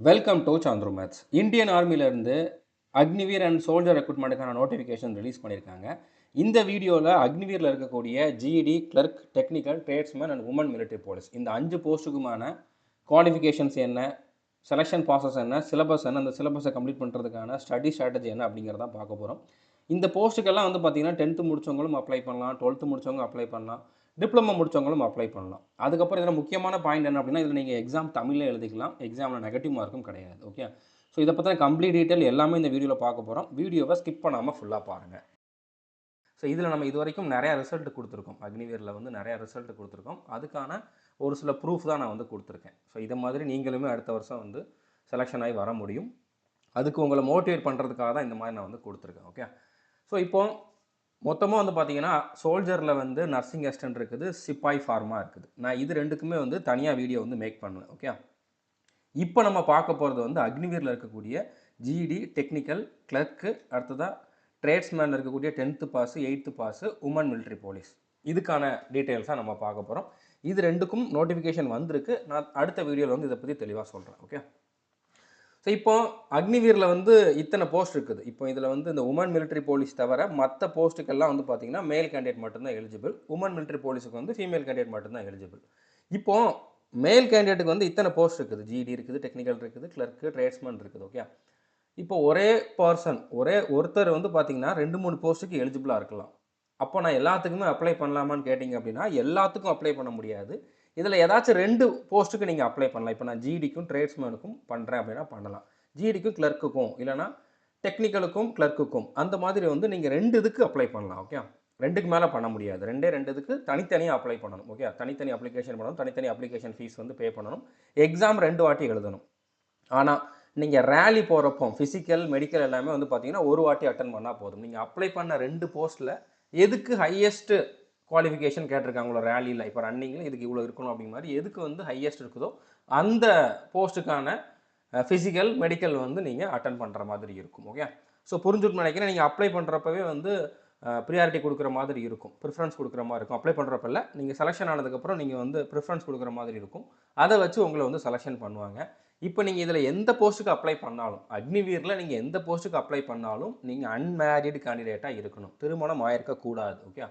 Welcome to Chandru maths Indian ஆர்மியிலேருந்து Agniveer and soldier ரெக்ரூட்மெண்ட்டுக்கான notification release பண்ணியிருக்காங்க இந்த வீடியோவில் அக்னிவீரில் இருக்கக்கூடிய GD clerk technical tradesman and woman military police இந்த அஞ்சு போஸ்ட்டுக்குமான குவாலிஃபிகேஷன்ஸ் என்ன செலெக்ஷன் ப்ராசஸ் என்ன சிலபஸ் என்ன அந்த சிலபஸை கம்ப்ளீட் பண்ணுறதுக்கான ஸ்டடி ஸ்ட்ராட்டஜி என்ன அப்படிங்கிறத பார்க்க போகிறோம் இந்த போஸ்ட்டுக்கெல்லாம் வந்து பார்த்தீங்கன்னா டென்த்து முடிச்சவங்களும் அப்ளை பண்ணலாம் டுவெல்த்து முடிச்சவங்க அப்ளை பண்ணலாம். டிப்ளமோ முடிச்சவங்களும் அப்ளை பண்ணலாம். அதுக்கப்புறம் இதில் முக்கியமான பாயிண்ட் என்ன அப்படின்னா இதில் நீங்கள் எக்ஸாம் தமிழில் எழுதிக்கலாம். எக்ஸாமில் நெகட்டிவ் மார்க்கும் கிடையாது ஓகே ஸோ இதை பற்றின கம்ப்ளீட் டீட்டெயில் எல்லாமே இந்த வீடியோவில் பார்க்க போகிறோம் வீடியோவை ஸ்கிப் பண்ணாமல் ஃபுல்லாக பாருங்கள் ஸோ இதில் நம்ம இது வரைக்கும் நிறையா ரிசல்ட் கொடுத்துருக்கோம். அக்னிவீரில் வந்து நிறையா ரிசல்ட் கொடுத்துருக்கோம். அதுக்கான ஒரு சில ப்ரூஃப் தான் நான் வந்து கொடுத்துருக்கேன். ஸோ இதை மாதிரி நீங்களுமே அடுத்த வருஷம் வந்து செலெக்ஷன் ஆகி வர முடியும். அதுக்கு உங்களை மோட்டிவேட் பண்ணுறதுக்காக தான் இந்த மாதிரி நான் வந்து கொடுத்துருக்கேன் ஓகே ஸோ இப்போ மொத்தமாக வந்து பார்த்தீங்கன்னா சோல்ஜரில் வந்து நர்சிங் அசிஸ்டன்ட் இருக்குது சிப்பாய் ஃபார்மா இருக்குது. நான் இது ரெண்டுக்குமே வந்து தனியாக வீடியோ வந்து மேக் பண்ணுவேன் ஓகே இப்போ நம்ம பார்க்க போகிறது வந்து அக்னிவீரில் இருக்கக்கூடிய ஜிடி டெக்னிக்கல் கிளர்க்கு அடுத்ததாக ட்ரேட்ஸ்மேனில் இருக்கக்கூடிய tenth pass eighth pass woman military police இதுக்கான டீட்டெயில்ஸாக நம்ம பார்க்க போகிறோம் இது ரெண்டுக்கும் நோட்டிஃபிகேஷன் வந்திருக்கு. நான் அடுத்த வீடியோவில் வந்து இதை பற்றி தெளிவாக சொல்கிறேன் ஓகே ஸோ இப்போ அக்னிவீரில் வந்து இத்தனை போஸ்ட் இருக்குது. இப்போ இதில் வந்து இந்த உமன் மிலிட்ரி போலீஸ் தவிர மற்ற போஸ்ட்டுக்கெல்லாம் வந்து பார்த்தீங்கன்னா மேல் கேண்டிடேட் மட்டும்தான் எலிஜிபிள் உமன் மிலிட்ரி போலீஸுக்கு வந்து ஃபீமேல் கேண்டிடேட் மட்டும்தான் எலிஜிபிள் இப்போ மேல் கேண்டிடேட்டுக்கு வந்து இத்தனை போஸ்ட் இருக்குது. ஜிடி இருக்குது டெக்னிக்கல் இருக்குது கிளர்க்கு ட்ரேட்ஸ்மேன் இருக்குது ஓகே இப்போ ஒரே பர்சன் ஒரே ஒருத்தர் வந்து பார்த்தீங்கன்னா ரெண்டு மூணு போஸ்ட்டுக்கு எலிஜிபிளாக இருக்கலாம். அப்போ நான் எல்லாத்துக்குமே அப்ளை பண்ணலாமான்னு கேட்டிங்க அப்படின்னா எல்லாத்துக்கும் அப்ளை பண்ண முடியாது. இதில் ஏதாச்சும் ரெண்டு போஸ்ட்டுக்கு நீங்கள் அப்ளை பண்ணலாம். இப்போ நான் ஜிடிக்கும் ட்ரேட்ஸ்மேனுக்கும் பண்ணுறேன் அப்படின்னா பண்ணலாம். ஜிடிக்கும் கிளர்க்குக்கும் இல்லைனா டெக்னிக்கலுக்கும் கிளர்க்குக்கும் அந்த மாதிரி வந்து நீங்கள் ரெண்டு இதுக்கு அப்ளை பண்ணலாம் ஓகே ரெண்டுக்கு மேலே பண்ண முடியாது. ரெண்டே ரெண்டு இதுக்கு தனித்தனியாக அப்ளை பண்ணணும் ஓகே தனித்தனி அப்ளிகேஷன் பண்ணணும் தனித்தனி அப்ளிகேஷன் ஃபீஸ் வந்து பே பண்ணணும். எக்ஸாம் ரெண்டு வாட்டி எழுதணும். ஆனால் நீங்கள் ரேலி போகிறப்போ ஃபிசிக்கல் மெடிக்கல் எல்லாமே வந்து பார்த்தீங்கன்னா ஒரு வாட்டி அட்டன் பண்ணால் போதும். நீங்கள் அப்ளை பண்ண ரெண்டு போஸ்ட்டில் எதுக்கு ஹையஸ்ட்டு குவாலிஃபிகேஷன் கேட்டிருக்காங்க உங்களோட ரேலியில் இப்போ ரன்னிங்கில் இதுக்கு இவ்வளோ இருக்கணும் அப்படிங்கிற மாதிரி எதுக்கு வந்து ஹையஸ்ட் இருக்குதோ அந்த போஸ்ட்டுக்கான ஃபிசிக்கல் மெடிக்கல் வந்து நீங்கள் அட்டன் பண்ணுற மாதிரி இருக்கும் ஓகே ஸோ புரிஞ்சுட்டு நினைக்கிறேன். நீங்கள் அப்ளை பண்ணுறப்பவே வந்து ப்ரியாரிட்டி கொடுக்குற மாதிரி இருக்கும். ப்ரிஃபரன்ஸ் கொடுக்குற மாதிரி இருக்கும். அப்ளை பண்ணுறப்பல நீங்கள் செலெக்ஷன் ஆனதுக்கப்புறம் நீங்கள் வந்து ப்ரிஃபரன்ஸ் கொடுக்குற மாதிரி இருக்கும். அதை வச்சு உங்களை வந்து செலெக்ஷன் பண்ணுவாங்க. இப்போ நீங்கள் இதில் எந்த போஸ்ட்டுக்கு அப்ளை பண்ணாலும் அக்னிவீரில் நீங்கள் எந்த போஸ்ட்டுக்கு அப்ளை பண்ணாலும் நீங்கள் அன்மேரிடு கேண்டிடேட்டாக இருக்கணும். திருமணம் ஆயிருக்கக்கூடாது ஓகே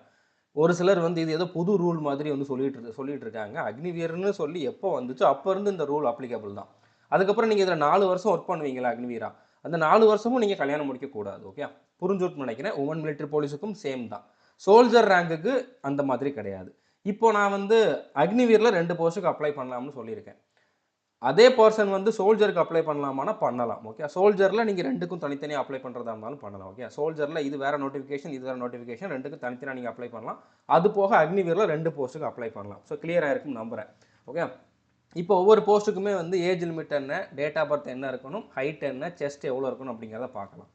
ஒரு சிலர் வந்து இது ஏதோ புது ரூல் மாதிரி வந்து சொல்லிட்டு இருக்கு சொல்லிட்டு இருக்காங்க. அக்னிவீர்னு சொல்லி எப்போ வந்துச்சோ அப்போ இருந்து இந்த ரூல் அப்ளிகபிள் தான். அதுக்கப்புறம் நீங்கள் இதில் நாலு வருஷம் ஒர்க் பண்ணுவீங்களா அக்னிவீரா? அந்த நாலு வருஷமும் நீங்கள் கல்யாணம் முடிக்கக்கூடாது ஓகே புரிஞ்சுட்டு நினைக்கிறேன். உமன் மிலிட்ரி போலீஸுக்கும் சேம் தான். சோல்ஜர் ரேங்குக்கு அந்த மாதிரி கிடையாது. இப்போ நான் வந்து அக்னிவீரில் ரெண்டு போஸ்ட்டுக்கு அப்ளை பண்ணலாம்னு சொல்லியிருக்கேன். அதே பர்சன் வந்து சோல்ஜருக்கு அப்ளை பண்ணலாமானா பண்ணலாம் ஓகே சோல்ஜரில் நீங்கள் ரெண்டுக்கும் தனித்தனியாக அப்ளை பண்ணுறதா இருந்தாலும் பண்ணலாம் ஓகே சோல்ஜரில் இது வேறு நோட்டிஃபிகேஷன் இது வேறு நோட்டிஃபிகேஷன் ரெண்டுக்கும் தனித்தனியாக நீங்கள் அப்ளை பண்ணலாம். அது போக அக்னிவீரில் ரெண்டு போஸ்ட்டுக்கு அப்ளை பண்ணலாம். ஸோ கிளியராக இருக்கும் நம்புகிறேன் ஓகே இப்போ ஒவ்வொரு போஸ்ட்டுக்குமே வந்து ஏஜ் லிமிட் என்ன டேட் ஆஃப் பர்த் என்ன இருக்கணும் ஹைட் என்ன செஸ்ட் எவ்வளோ இருக்கணும் அப்படிங்கிறத பார்க்கலாம்.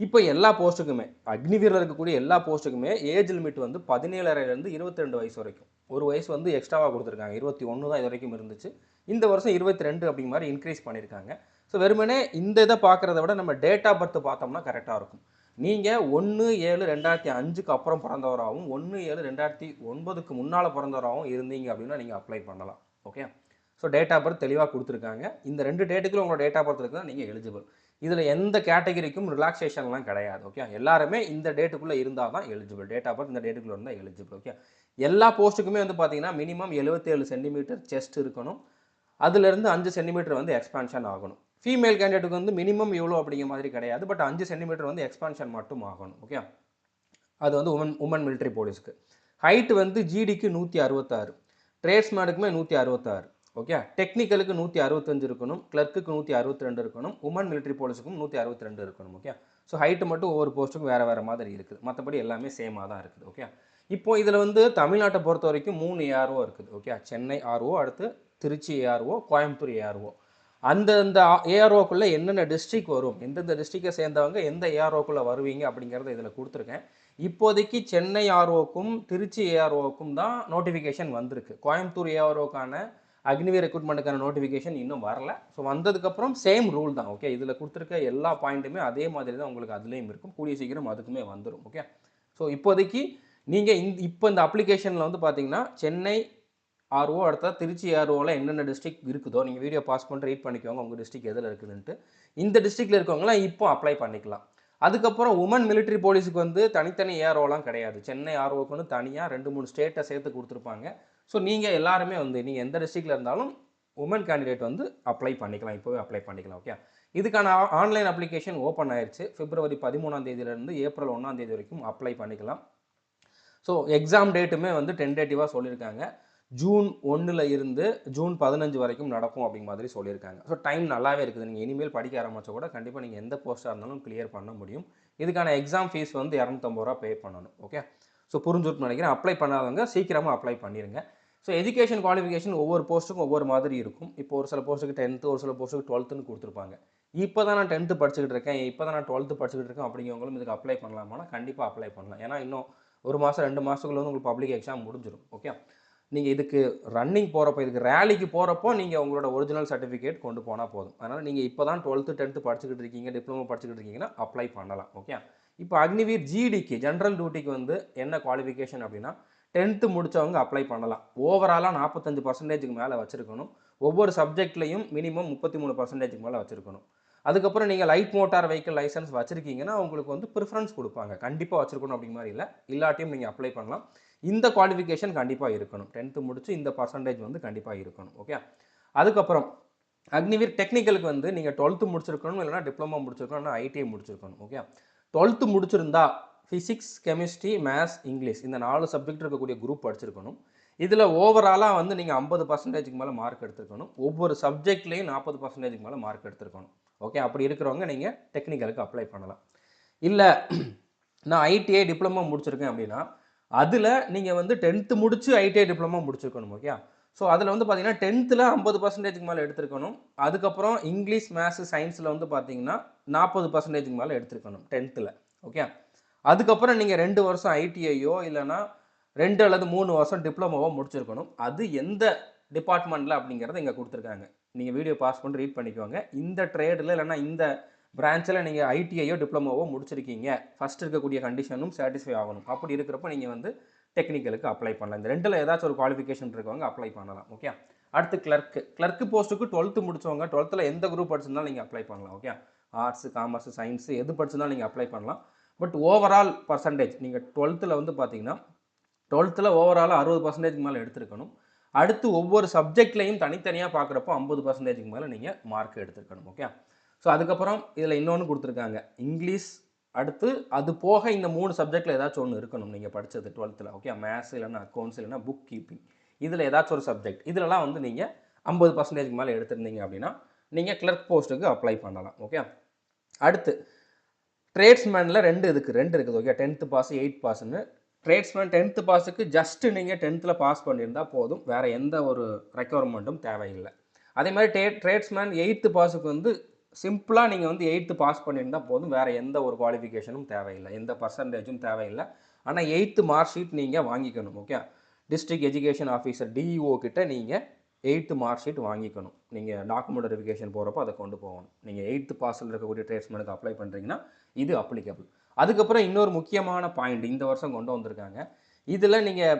இப்போ எல்லா போஸ்ட்டுக்குமே அக்னிவீரில் இருக்கக்கூடிய எல்லா போஸ்ட்டுக்குமே ஏஜ் லிமிட் வந்து பதினேழரைலேருந்து இருபத்தி ரெண்டு வயசு வரைக்கும். ஒரு வயசு வந்து எக்ஸ்ட்ராவாக கொடுத்துருக்காங்க. இருபத்தி ஒன்று தான் இது வரைக்கும் இருந்துச்சு. இந்த வருஷம் இருபத்தி ரெண்டு அப்படிங்கிற மாதிரி இன்க்ரீஸ் பண்ணியிருக்காங்க. ஸோ வெறுமனே இந்த இதை பார்க்குறத விட நம்ம டேட் ஆஃப் பர்த் பார்த்தோம்னா கரெக்டாக இருக்கும். நீங்கள் ஒன்று ஏழு ரெண்டாயிரத்தி அஞ்சுக்கு அப்புறம் பிறந்தவராகவும் ஒன்று ஏழு ரெண்டாயிரத்தி ஒன்பதுக்கு முன்னால் பிறந்தவராகவும் இருந்தீங்க அப்படின்னா நீங்கள் அப்ளை பண்ணலாம். Okay so date of birth தெளிவாக கொடுத்துருக்காங்க. இந்த ரெண்டு டேட்டுக்குள்ள உங்களோட டேட் ஆஃப் பர்த் இருக்குன்னா நீங்கள் எலிஜிபிள் இதில் எந்த கேட்டகரிக்கும் ரிலாக்ஸேஷன்லாம் கிடையாது. ஓகே எல்லாருமே இந்த டேட்டுக்குள்ளே இருந்தால் தான் எலிஜிபிள் டேட் ஆஃப் பர்த் இந்த டேட்டுக்குள்ளே இருந்தால் எலிஜிபிள் ஓகே எல்லா போஸ்ட்டுக்குமே வந்து பார்த்தீங்கன்னா மினிமம் எழுபத்தேழு சென்டிமீட்டர் செஸ்ட் இருக்கணும். அதுலேருந்து அஞ்சு சென்டிமீட்டர் வந்து எக்ஸ்பான்ஷன் ஆகணும். ஃபீமேல் கேண்டிடேட்டுக்கு வந்து மினிமம் இவ்வளோ அப்படிங்கிற மாதிரி கிடையாது. பட் அஞ்சு சென்டிமீட்டர் வந்து எக்ஸ்பான்ஷன் மட்டும் ஆகணும். ஓகே அது வந்து உமன் உமன் மிலிட்ரி போலீஸ்க்கு ஹைட் வந்து ஜிடிக்கு நூற்றி அறுபத்தாறு. ட்ரேட்ஸ்மேனுக்குமே நூற்றி அறுபத்தாறு. ஓகே டெக்னிக்கலுக்கு நூற்றி அறுபத்தஞ்சு இருக்கணும். கிளர்க்குக்கு நூற்றி அறுபத்தி ரெண்டு இருக்கணும். உமன் மிலிட்ரி போலீஸுக்கும் நூற்றி அறுபத்தி ரெண்டு இருக்கணும். ஓகே ஸோ ஹைட்டு மட்டும் ஒவ்வொரு போஸ்ட்டுக்கும் வேறு வேறு மாதிரி இருக்குது. மற்றபடி எல்லாமே சேமாக தான் இருக்குது. ஓகே இப்போ இதில் வந்து தமிழ்நாட்டை பொறுத்த வரைக்கும் மூணு ஏஆர்ஓ இருக்குது. ஓகே சென்னை ஆர்ஓ அடுத்து திருச்சி ஏஆர்ஓ கோயம்புத்தூர் ஏஆர்ஓ அந்தந்த ஏஆர்ஓக்குள்ளே என்னென்ன டிஸ்ட்ரிக் வரும் எந்தெந்த டிஸ்ட்ரிக்டை சேர்ந்தவங்க எந்த ஏஆர்ஓக்குள்ளே வருவீங்க அப்படிங்கிறத இதில் கொடுத்துருக்கேன். இப்போதைக்கு சென்னை ஆர்ஓக்கும் திருச்சி ஏஆர்ஓக்கும் தான் நோட்டிஃபிகேஷன் வந்திருக்கு. கோயம்புத்தூர் ஏஆர்ஓக்கான அக்னிவீர் ரெக்ரூட்மெண்ட்டுக்கான நோட்டிஃபிகேஷன் இன்னும் வரல. ஸோ வந்ததுக்கப்புறம் சேம் ரூல் தான். ஓகே இதில் கொடுத்துருக்க எல்லா பாயிண்ட்டுமே அதே மாதிரி தான் உங்களுக்கு அதுலேயும் இருக்கும். கூடிய சீக்கிரம் அதுக்குமே வந்துடும் ஓகே ஸோ இப்போதைக்கு நீங்கள் இந்த இப்போ இந்த அப்ளிகேஷனில் வந்து பார்த்தீங்கன்னா சென்னை ஆர்ஓ அடுத்தா திருச்சி ஆர்ஓவில் என்னென்ன டிஸ்ட்ரிக் இருக்குதோ நீங்கள் வீடியோ பாஸ் பண்ணிட்டு ரீட் பண்ணிக்கோங்க உங்கள் டிஸ்ட்ரிக் எதில் இருக்குதுன்ட்டு. இந்த டிஸ்ட்ரிக்டில் இருக்கவங்களாம் இப்போ அப்ளை பண்ணிக்கலாம். அதுக்கப்புறம் உமன் மிலிட்ரி போலீஸுக்கு வந்து தனித்தனி ஏஆர்ஓலாம் கிடையாது. சென்னை ஆர்ஓக்கு வந்து தனியாக ரெண்டு மூணு ஸ்டேட்டை சேர்த்து கொடுத்துருப்பாங்க. ஸோ நீங்கள் எல்லாருமே வந்து நீங்கள் எந்த டிஸ்ட்ரிக்டில் இருந்தாலும் உமன் கேண்டிடேட் வந்து அப்ளை பண்ணிக்கலாம். இப்போவே அப்ளை பண்ணிக்கலாம் ஓகே இதுக்கான ஆன்லைன் அப்ளிகேஷன் ஓப்பன் ஆயிடுச்சு பிப்ரவரி பதிமூணாம் தேதியிலேருந்து ஏப்ரல் ஒன்றாம் தேதி வரைக்கும் அப்ளை பண்ணிக்கலாம். ஸோ எக்ஸாம் டேட்டுமே வந்து டென்டேட்டிவாக சொல்லியிருக்காங்க. ஜூன் ஒன்றில் இருந்து ஜூன் பதினஞ்சு வரைக்கும் நடக்கும் அப்படிங்கிற மாதிரி சொல்லியிருக்காங்க. ஸோ டைம் நல்லாவே இருக்குது. நீங்கள் இனிமேல் படிக்க ஆரம்பித்தா கூட கண்டிப்பாக நீங்கள் எந்த போஸ்ட்டாக இருந்தாலும் கிளியர் பண்ண முடியும். இதுக்கான எக்ஸாம் ஃபீஸ் வந்து இரநூத்தம்பது ரூபா பே பண்ணணும். ஓகே ஸோ புரிஞ்சுட்டு நினைக்கிறேன். அப்ளை பண்ணாதவங்க சீக்கிரமாக அப்ளை பண்ணிடுங்க ஸோ எஜுகேஷன் குவாலிஃபிகேஷன் ஒவ்வொரு போஸ்ட்டுக்கும் ஒவ்வொரு மாதிரி இருக்கும். இப்போ ஒரு சில போஸ்ட்டுக்கு டென்த்து ஒரு சில போஸ்ட்டுக்கு டுவெல்த்துன்னு கொடுத்துருப்பாங்க. இப்போ தான் நான் டென்த்து படிச்சுக்கிட்டு இருக்கேன். இப்போ தான் நான் டுவெல்த்து படிச்சுக்கிட்டு இருக்கேன் அப்படிங்கிறவங்களும் இதுக்கு அப்ளை பண்ணலாமானா கண்டிப்பாக அப்ளை பண்ணலாம். ஏன்னா இன்னும் ஒரு மாதம் ரெண்டு மாதத்துக்குள்ள வந்து உங்களுக்கு பப்ளிக் எக்ஸாம் முடிஞ்சிடும் ஓகே நீங்கள் இதுக்கு ரன்னிங் போகிறப்போ இதுக்கு ரேலிக்கு போகிறப்போ நீங்கள் உங்களோட ஒரிஜினல் சர்டிஃபிகேட் கொண்டு போனால் போதும். அதனால் நீங்கள் இப்போ தான் டுவெல்த்து டென்த்து படிச்சுக்கிட்டு இருக்கீங்க டிப்ளமோ படிச்சுக்கிட்டு இருக்கீங்கன்னா அப்ளை பண்ணலாம் ஓகே இப்போ அக்னிவீர் ஜிடிக்கு ஜென்ரல் டியூட்டிக்கு வந்து என்ன குவாலிஃபிகேஷன் அப்படின்னா டென்த்து முடிச்சவங்க அப்ளை பண்ணலாம். ஓவராலாக நாற்பத்தஞ்சு பர்சன்டேஜுக்கு மேலே வச்சுருக்கணும். ஒவ்வொரு சப்ஜெக்ட்லையும் மினிமம் முப்பத்தி மூணு பர்சன்டேஜுக்கு மேலே வச்சுருக்கணும். அதுக்கப்புறம் நீங்கள் லைட் மோட்டார் வெஹிக்கிள் லைசன்ஸ் வச்சுருக்கீங்கன்னா உங்களுக்கு வந்து ப்ரிஃபரன்ஸ் கொடுப்பாங்க. கண்டிப்பாக வச்சுருக்கணும் அப்படிங்கிற மாதிரி இல்லை. இல்லாட்டியும் நீங்கள் அப்ளை பண்ணலாம். இந்த குவாலிஃபிகேஷன் கண்டிப்பாக இருக்கணும். டென்த்து முடிச்சு இந்த பர்சன்டேஜ் வந்து கண்டிப்பாக இருக்கணும். ஓகே அதுக்கப்புறம் அக்னிவீர் டெக்னிக்கலுக்கு வந்து நீங்கள் டுவெல்த்து முடிச்சிருக்கணும் இல்லைனா டிப்ளமோ முடிச்சிருக்கணும் இல்லைனா ஐடிஐ முடிச்சிருக்கணும். ஓகே டுவெல்த்து முடிச்சிருந்தா ஃபிசிக்ஸ் கெமிஸ்ட்ரி மேத்ஸ் இங்கிலீஷ் இந்த நாலு சப்ஜெக்ட் இருக்கக்கூடிய குரூப் படிச்சிருக்கணும். இதில் ஓவராலாக வந்து நீங்கள் ஐம்பது பர்சன்டேஜுக்கு மேலே மார்க் எடுத்துருக்கணும். ஒவ்வொரு சப்ஜெக்ட்லேயும் நாற்பது பர்சன்டேஜுக்கு மேலே மார்க் எடுத்துருக்கணும். ஓகே அப்படி இருக்கிறவங்க நீங்கள் டெக்னிக்கலுக்கு அப்ளை பண்ணலாம். இல்லை நான் ஐடிஐ டிப்ளமோ முடிச்சிருக்கேன் அப்படின்னா அதில் நீங்கள் வந்து டென்த்து முடித்து ஐடிஐ டிப்ளமோ முடிச்சிருக்கணும் ஓகே ஸோ அதில் வந்து பார்த்தீங்கன்னா டென்த்தில் ஐம்பது பர்சன்டேஜுக்கு மேலே எடுத்திருக்கணும். அதுக்கப்புறம் இங்கிலீஷ் மேத்ஸ் சயின்ஸில் வந்து பார்த்தீங்கன்னா நாற்பது பர்சன்டேஜுக்கு மேலே எடுத்துருக்கணும் டென்த்தில் ஓகே அதுக்கப்புறம் நீங்கள் ரெண்டு வருஷம் ஐடிஐயோ இல்லைன்னா ரெண்டு அல்லது மூணு வருஷம் டிப்ளமோவோ முடிச்சிருக்கணும். அது எந்த டிபார்ட்மெண்ட்டில் அப்படிங்கிறத இங்கே கொடுத்துருக்காங்க. நீங்கள் வீடியோ பாஸ் பண்ணி ரீட் பண்ணிக்கோங்க. இந்த ட்ரேடில் இல்லைன்னா இந்த பிரான்ச்சில் நீங்கள் ஐடிஐயோ டிப்ளமோவோ முடிச்சிருக்கீங்க. ஃபஸ்ட் இருக்கக்கூடிய கண்டிஷனும் சாட்டிஸ்ஃபை ஆகணும். அப்படி இருக்கிறப்ப நீங்கள் வந்து டெக்னிக்கலுக்கு அப்ளை பண்ணலாம். இந்த ரெண்டில் ஏதாச்சும் ஒரு குவாலிஃபிகேஷன் இருக்கவங்க அப்ளை பண்ணலாம். ஓகே அடுத்து கிளர்க்கு கிளர்க்கு போஸ்ட்டுக்கு டுவெல்த்து முடிச்சவங்க டுவெல்த்தில் எந்த குரூப் படிச்சிருந்தாலும் நீங்கள் அப்ளை பண்ணலாம். ஓகே ஆர்ட்ஸ் காமர்ஸ் சயின்ஸ் எது படிச்சிருந்தாலும் நீங்கள் அப்ளை பண்ணலாம். பட் ஓவரால் பர்சன்டேஜ் நீங்கள் டுவெல்த்தில் வந்து பார்த்தீங்கன்னா டுவெல்த்தில் ஓவராலாக அறுபது பர்சன்டேஜ்க்கு மேலே எடுத்துருக்கணும். அடுத்து ஒவ்வொரு சப்ஜெக்ட்லையும் தனித்தனியாக பார்க்குறப்போ ஐம்பது பர்சன்டேஜுக்கு மேலே நீங்கள் மார்க் எடுத்துருக்கணும் ஓகே ஸோ அதுக்கப்புறம் இதில் இன்னொன்று கொடுத்துருக்காங்க. இங்கிலீஷ் அடுத்து அது போக இந்த மூணு சப்ஜெக்ட்டில் ஏதாச்சும் ஒன்று இருக்கணும் நீங்கள் படித்தது டுவெல்த்தில் ஓகே மேத்ஸ் இல்லைன்னா அக்கௌண்ட்ஸ் இல்லைன்னா புக் கீப்பிங் இதில் ஏதாச்சும் ஒரு சப்ஜெக்ட் இதிலலாம் வந்து நீங்கள் ஐம்பது பர்சன்டேஜ்க்கு மேலே எடுத்திருந்தீங்க அப்படின்னா நீங்கள் கிளர்க் போஸ்ட்டுக்கு அப்ளை பண்ணலாம் ஓகே அடுத்து ட்ரேட்ஸ்மேனில் ரெண்டு இருக்குது ரெண்டு இருக்குது ஓகே டென்த்து பாஸ் எயிட் பாஸ்ன்னு ட்ரேட்ஸ்மேன் டென்த்து பாஸுக்கு ஜஸ்ட்டு நீங்கள் டென்த்தில் பாஸ் பண்ணியிருந்தால் போதும். வேறு எந்த ஒரு ரெக்குவயர்மெண்ட்டும் தேவையில்லை. அதே மாதிரி டே ட்ரேட்ஸ்மேன் எயித்து பாஸுக்கு வந்து சிம்பிளாக நீங்கள் வந்து எயித்து பாஸ் பண்ணியிருந்தால் போதும். வேறு எந்த ஒரு குவாலிஃபிகேஷனும் தேவையில்லை. எந்த பர்சன்டேஜும் தேவையில்லை. ஆனால் எயித்து மார்க் ஷீட் நீங்கள் வாங்கிக்கணும் okay district education officer DEO கிட்ட நீங்கள் எயித்து மார்க் ஷீட் வாங்கிக்கணும். நீங்கள் டாக்குமெண்ட் வெரிஃபிகேஷன் போகிறப்போ அதை கொண்டு போகணும். நீங்கள் எயித்து பாஸில் இருக்கக்கூடிய ட்ரேட்ஸ்மேனுக்கு அப்ளை பண்ணுறீங்கன்னா இது அப்ளிகபிள் அதுக்கப்புறம் இன்னொரு முக்கியமான பாயிண்ட் இந்த வருஷம் கொண்டு வந்திருக்காங்க. இதில் நீங்கள்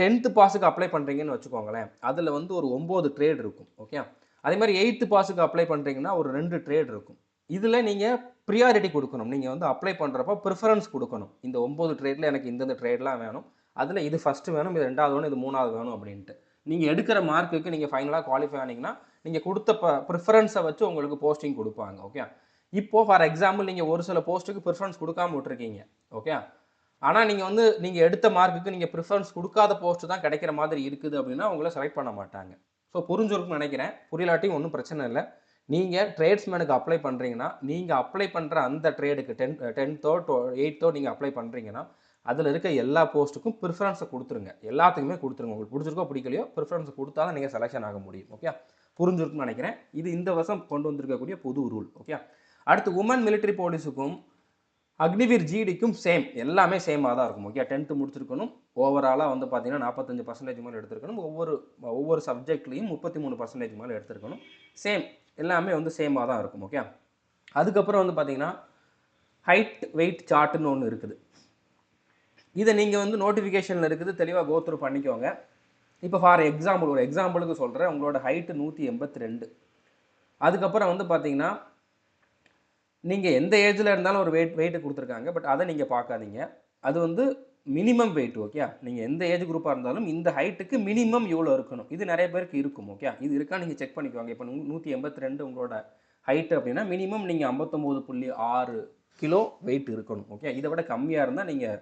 டென்த்து பாஸுக்கு அப்ளை பண்ணுறீங்கன்னு வச்சுக்கோங்களேன். அதில் வந்து ஒரு ஒம்பது ட்ரேட் இருக்கும் ஓகே அதே மாதிரி எயித்து பாஸுக்கு அப்ளை பண்ணுறீங்கன்னா ஒரு ரெண்டு ட்ரேட் இருக்கும். இதில் நீங்கள் ப்ரியாரிட்டி கொடுக்கணும். நீங்கள் வந்து அப்ளை பண்ணுறப்ப ப்ரிஃபரன்ஸ் கொடுக்கணும். இந்த ஒம்பது ட்ரேடில் எனக்கு இந்தந்த ட்ரேட்லாம் வேணும். அதில் இது ஃபஸ்ட்டு வேணும் இது ரெண்டாவது வேணும் இது மூணாவது வேணும் அப்படின்ட்டு. நீங்கள் எடுக்கிற மார்க்குக்கு நீங்கள் ஃபைனலாக குவாலிஃபை ஆனீங்கன்னா நீங்கள் கொடுத்த ப ப்ரிஃபரன்ஸை வச்சு உங்களுக்கு போஸ்டிங் கொடுப்பாங்க ஓகே இப்போது ஃபார் எக்ஸாம்பிள் நீங்கள் ஒரு சில போஸ்ட்டுக்கு ப்ரிஃபரன்ஸ் கொடுக்காம விட்டுருக்கீங்க ஓகே ஆனால் நீங்கள் வந்து நீங்கள் எடுத்த மார்க்குக்கு நீங்கள் ப்ரிஃபரன்ஸ் கொடுக்காத போஸ்ட்டு தான் கிடைக்கிற மாதிரி இருக்குது அப்படின்னா உங்களை செலக்ட் பண்ண மாட்டாங்க. ஸோ புரிஞ்சுருக்குன்னு நினைக்கிறேன். புரியலாட்டியும் ஒன்றும் பிரச்சனை இல்லை. நீங்கள் ட்ரேட்ஸ்மேனுக்கு அப்ளை பண்ணுறீங்கன்னா நீங்கள் அப்ளை பண்ணுற அந்த ட்ரேடுக்கு டென் டென்த்தோ டோ எயித்தோ நீங்கள் அப்ளை பண்ணுறீங்கன்னா அதில் இருக்க எல்லா போஸ்ட்டுக்கும் ப்ரிஃபரன்ஸை கொடுத்துருங்க. எல்லாத்துக்குமே கொடுத்துருங்க. உங்களுக்கு பிடிச்சிருக்கோ பிடிக்கலையோ ப்ரிஃபரன்ஸ் கொடுத்தா தான் நீங்கள் செலெக்ஷன் ஆக முடியும் ஓகே புரிஞ்சிருக்குன்னு நினைக்கிறேன். இது இந்த வருஷம் கொண்டு வந்திருக்கக்கூடிய புது ரூல் ஓகே அடுத்து உமன் மிலிட்ரி போலீஸுக்கும் அக்னிவீர் ஜிடிக்கும் சேம் எல்லாமே சேமாக தான் இருக்கும் ஓகே டென்த்து முடிச்சிருக்கணும். ஓவராலாக வந்து பார்த்தீங்கன்னா நாற்பத்தஞ்சு பர்சன்டேஜ் மேலே எடுத்திருக்கணும். ஒவ்வொரு ஒவ்வொரு சப்ஜெக்ட்லேயும் முப்பத்தி மூணு பர்சன்டேஜ் மேலே எடுத்திருக்கணும். சேம் எல்லாமே வந்து சேமாக தான் இருக்கும் ஓகே அதுக்கப்புறம் வந்து பார்த்தீங்கன்னா ஹைட் வெயிட் சார்ட்டுன்னு ஒன்று இருக்குது. இதை நீங்கள் வந்து நோட்டிஃபிகேஷனில் இருக்குது தெளிவாக கோத்ரூ பண்ணிக்கோங்க. இப்போ ஃபார் எக்ஸாம்பிள் ஒரு எக்ஸாம்பிளுக்கு சொல்கிறேன் உங்களோட ஹைட்டு நூற்றி எண்பத்தி ரெண்டு. அதுக்கப்புறம் வந்து பார்த்தீங்கன்னா நீங்கள் எந்த ஏஜில் இருந்தாலும் ஒரு வெயிட் வெயிட்டு கொடுத்துருக்காங்க. பட் அதை நீங்கள் பார்க்காதீங்க. அது வந்து மினிமம் வெயிட் ஓகே நீங்கள் எந்த ஏஜ் குரூப்பாக இருந்தாலும் இந்த ஹைட்டுக்கு மினிமம் இவ்வளோ இருக்கணும். இது நிறைய பேருக்கு இருக்கும் ஓகே இது இருக்கா? நீங்கள் செக் பண்ணிக்குவாங்க இப்போ நூற்றி எண்பத்தி ரெண்டு உங்களோட ஹைட்டு அப்படின்னா மினிமம் நீங்கள் ஐம்பத்தொம்போது புள்ளி ஆறு கிலோ வெயிட் இருக்கணும் ஓகே இதை விட கம்மியாக இருந்தால் நீங்கள்